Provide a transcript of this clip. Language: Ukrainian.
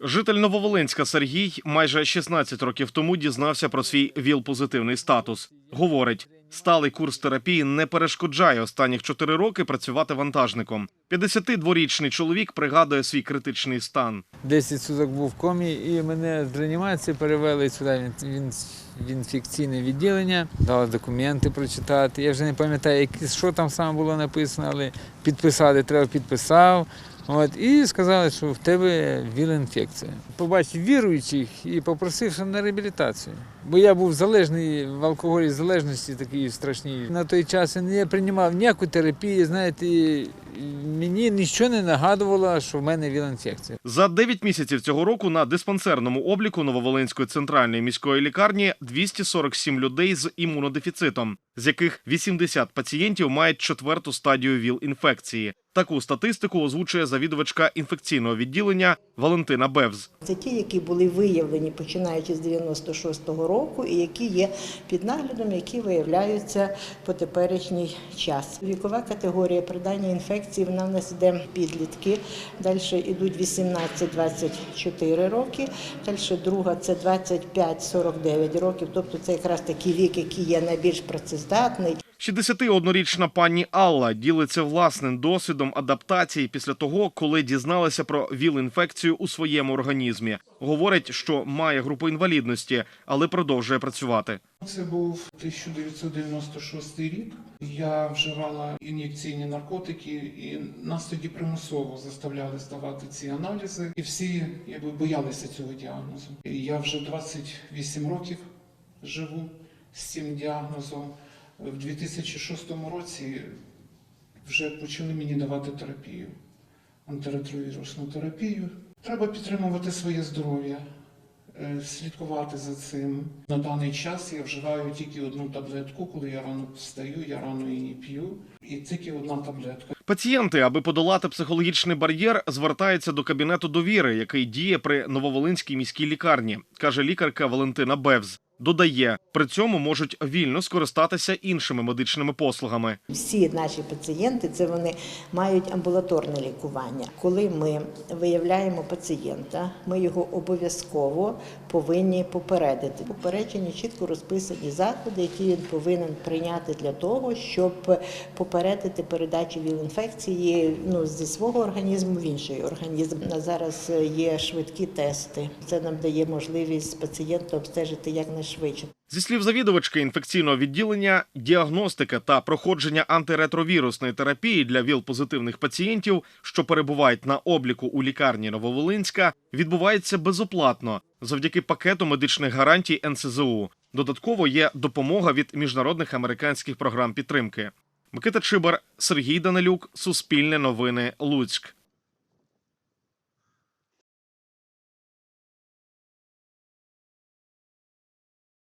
Житель Нововолинська Сергій майже 16 років тому дізнався про свій ВІЛ-позитивний статус. Говорить, сталий курс терапії не перешкоджає останніх 4 роки працювати вантажником. 52-річний чоловік пригадує свій критичний стан. 10 суток був в комі, і мене з реанімації перевели сюди. В інфекційне відділення, дали документи прочитати. Я вже не пам'ятаю, що там саме було написано, але підписати треба підписав. От, і сказали, що в тебе віл-інфекція. Побачив віруючих і попросив на реабілітацію. Бо я був залежний в алкоголі залежності такій страшній. На той час я не приймав ніяку терапію, знаєте, мені нічого не нагадувало, що в мене віл-інфекція. За 9 місяців цього року на диспансерному обліку Нововолинської центральної міської лікарні 247 людей з імунодефіцитом, з яких 80 пацієнтів мають четверту стадію ВІЛ-інфекції. Таку статистику озвучує завідувачка інфекційного відділення Валентина Бевз. Це ті, які були виявлені починаючи з 96-го року, і які є під наглядом, які виявляються по теперішній час. Вікова категорія придання інфекції вона в нас йде підлітки. Далі йдуть 18-24 роки. Далі друга це 25-49 років. Тобто це якраз такий вік, який є найбільш працездатний. 61-річна пані Алла ділиться власним досвідом адаптації після того, коли дізналася про ВІЛ-інфекцію у своєму організмі. Говорить, що має групу інвалідності, але продовжує працювати. Це був 1996 рік. Я вживала ін'єкційні наркотики, і нас тоді примусово заставляли здавати ці аналізи. І всі якби боялися цього діагнозу. І я вже 28 років живу з цим діагнозом. В 2006 році вже почали мені давати терапію, антиретровірусну терапію. Треба підтримувати своє здоров'я, е, слідкувати за цим. На даний час я вживаю тільки одну таблетку, коли я рано встаю, я рано її п'ю, і тільки одна таблетка. Пацієнти, аби подолати психологічний бар'єр, звертаються до кабінету довіри, який діє при Нововолинській міській лікарні, каже лікарка Валентина Бевз. Додає, при цьому можуть вільно скористатися іншими медичними послугами. Всі наші пацієнти це вони мають амбулаторне лікування. Коли ми виявляємо пацієнта, ми його обов'язково повинні попередити. Попереджені чітко розписані заходи, які він повинен прийняти для того, щоб попередити передачу ВІЛ-інфекції ну, зі свого організму в інший організм. На зараз є швидкі тести. Це нам дає можливість пацієнта обстежити якнайшвидше. Зі слів завідувачки інфекційного відділення, діагностика та проходження антиретровірусної терапії для ВІЛ-позитивних пацієнтів, що перебувають на обліку у лікарні Нововолинська, відбувається безоплатно завдяки пакету медичних гарантій НСЗУ. Додатково є допомога від міжнародних американських програм підтримки. Микита Чибар, Сергій Данилюк, Суспільне новини, Луцьк.